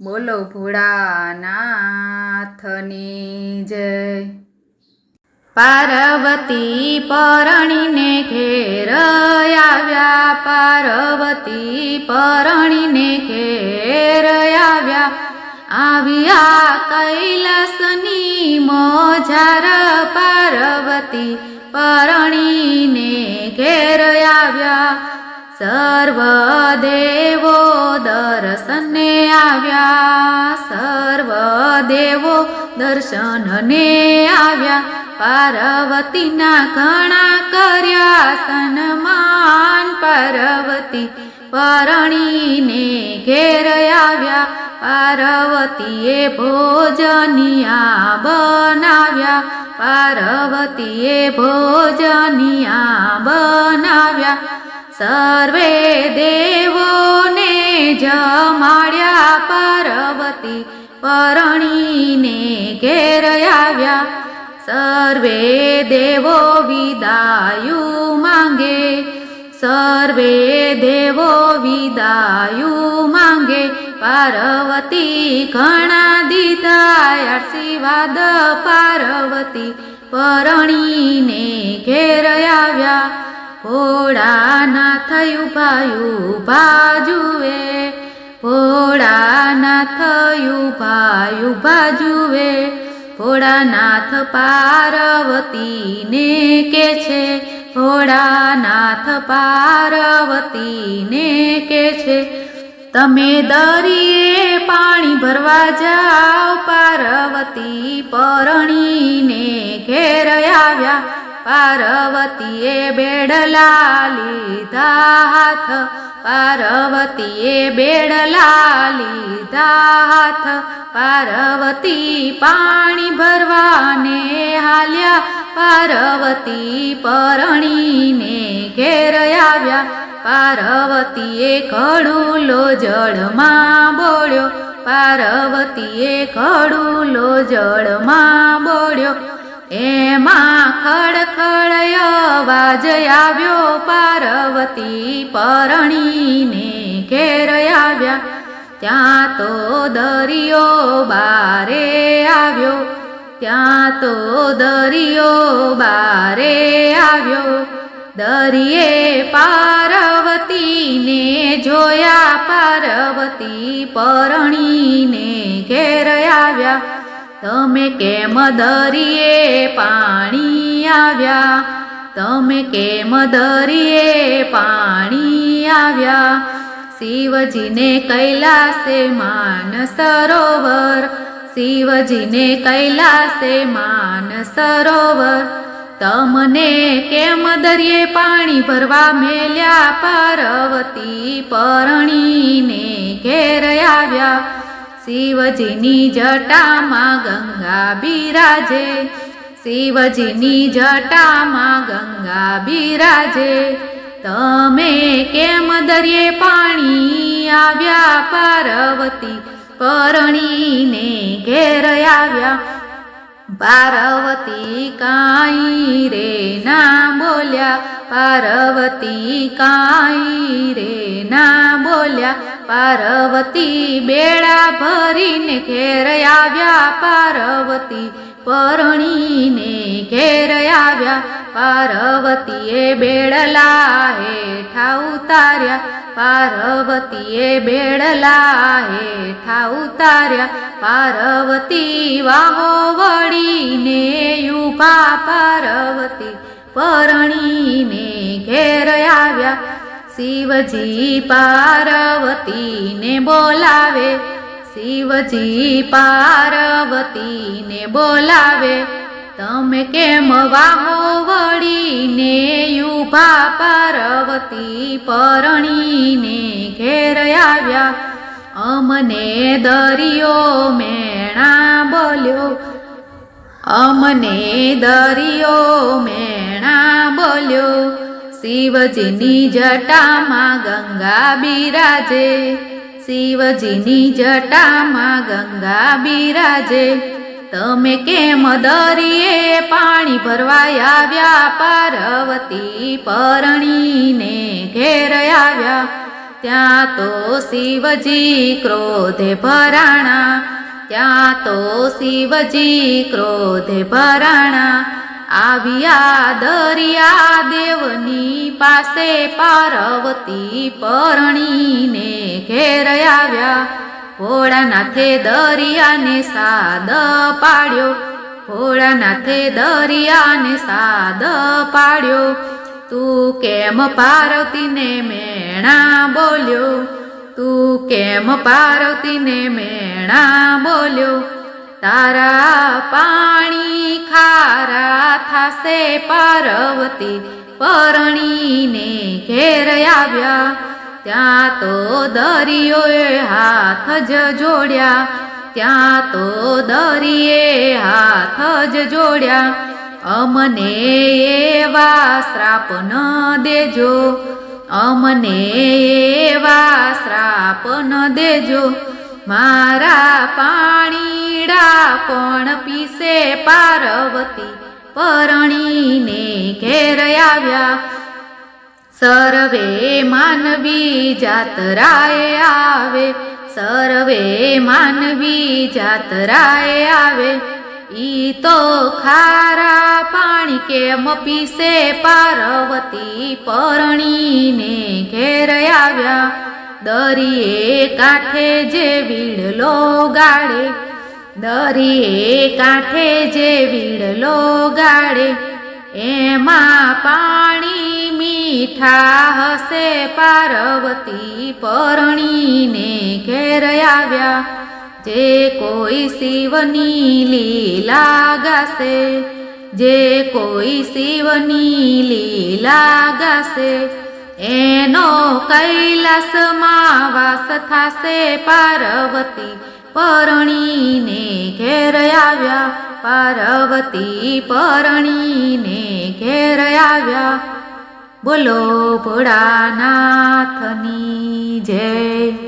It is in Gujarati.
બોલો ભોળાનાથની જય. પાર્વતી પરણીને ઘેર આવ્યા. પાર્વતી પરણીને ઘેર આવ્યા. આવ્યા કૈલાસની મોજાર પાર્વતી પરણીને ઘેર આવ્યા. સર્વ દેવો દર્શને આવ્યા સર્વ દેવો દર્શનને આવ્યા, પાર્વતીના ઘણા કર્યા, સન્માન પાર્વતી પરણીને ઘેર આવ્યા, પાર્વતીએ ભોજનિયા બનાવ્યા, પાર્વતીએ ભોજનિયા બનાવ્યા. સર્વે દેવોને જમાડ્યા પાર્વતી પરણીને ઘેર આવ્યા. સર્વે દેવો વિદાયુ માંગે. સર્વે દેવો વિદાયુ માંગે. પાર્વતી ઘણા દીધા આશીર્વાદ પાર્વતી પરણીને ઘેર આવ્યા. ભોળાનાથ ઉભાયું બાજુએ ભોળાનાથ ઉભાયું બાજુએ ભોળાનાથ પાર્વતીને કે છે, ભોળાનાથ પાર્વતીને કે છે, તમે દરિયે પાણી ભરવા જાઓ, પાર્વતી પરણીને ઘેર પાર્વતીએ બેડલા લીધા હાથ. પાર્વતીએ બેડલા લીધા હાથ. પાર્વતી પાણી ભરવાને હાલ્યા. પાર્વતી પરણીને ઘેર આવ્યા. પાર્વતીએ ઘડુલો જળમાં બોળ્યો. પાર્વતીએ ઘડુલો જળમાં બોળ્યો. એમાં ખડખડ અવાજ આવ્યો પાર્વતી પરણીને ઘેર આવ્યા. ત્યાં તો દરિયો બારે આવ્યો. ત્યાં તો દરિયો બારે આવ્યો. દરિયે પાર્વતીને જોયા. પાર્વતી પરણીને ઘેર આવ્યા. તમે કેમ દરિયે પાણી આવ્યા? તમે કેમ દરિયે પાણી આવ્યા? શિવજીને કૈલાસે માન સરોવર શિવજીને કૈલાસે માન સરોવર તમને કેમ દરિયે પાણી ભરવા મેલ્યા? પાર્વતી પરણીને ઘેર આવ્યા. શિવજીની જટામાં ગંગા બિરાજે. શિવજીની જટામાં ગંગા બિરાજે. તમે કેમ દરિયે પાણી આવ્યા પાર્વતી? પરણીને ઘેર આવ્યા. પાર્વતી કાંઈ રે ના પાર્વતી કાંઈ રે ના બોલ્યા. પાર્વતી બેડા ભરીને ઘેર આવ્યા. પાર્વતી પરણીને ઘેર આવ્યા. પાર્વતીએ બેડલા હેઠા ઉતાર્યા. પાર્વતીએ બેડલા હેઠા ઉતાર્યા. પાર્વતી વાહો વળીને યુભા પાર્વતી પરણીને ઘેર આવ્યા. શિવજી પાર્વતીને બોલાવે. શિવજી પાર્વતીને બોલાવે. તમે કેમ વાહો વળીને યુભા પાર્વતી પરણીને ઘેર આવ્યા? અમને દરિયો મેણા બોલ્યો. અમને દરિયો મેણા બોલ્યો, શિવજીની જટામાં ગંગા બિરાજે, શિવજીની જટામાં ગંગા બિરાજે, તમે કેમ દરિયે પાણી ભરવા આવ્યા? પાર્વતી પરણીને ઘેર આવ્યા. ત્યાં તો શિવજી ક્રોધે ભરાણા, ત્યાં તો શિવજી ક્રોધે ભરાણા આવ્યા દરિયા દેવની પાસે પાર્વતી પરણીને ઘેર આવ્યા. ભોળાનાથે દરિયાને સાદ પાડ્યો. ભોળાનાથે દરિયાને સાદ પાડ્યો. તું કેમ પાર્વતીને મેણા બોલ્યો? તું કેમ પાર્વતીને મેણા બોલ્યો? તારા પાણી ખારા થાશે પાર્વતી. પરણીને ઘેર આવ્યા. ત્યાં તો દરિયોએ હાથ જ જોડ્યા. ત્યાં તો દરિયે હાથ જ જોડ્યા. અમને એવા શ્રાપ ન દેજો. અમને એવા શ્રાપ ન દેજો. મારા પાણીડા કોણ પીસે પાર્વતી? પરણીને ઘેર આવ્યા. સર્વે માનવી જાતરાએ આવે. સર્વે માનવી જાતરાએ આવે. ઈ તો ખારા પાણી કેમ પીસે પાર્વતી? પરણીને ઘેર આવ્યા. દરિયે કાંઠે જે વીડલો ગાળે. દરિયે કાંઠે જે વીડલો ગાડે એમાં પાણી મીઠા હશે પાર્વતી પરણીને ઘેર આવ્યા. જે કોઈ શિવની લીલા ગાશે, જે કોઈ શિવની લીલા ગાશે, એનો કૈલાસમાં વાસ થાશે પાર્વતી પરણીને ઘેર આવ્યા. પાર્વતી પરણીને ઘેર આવ્યા. બોલો ભોળાનાથની જય.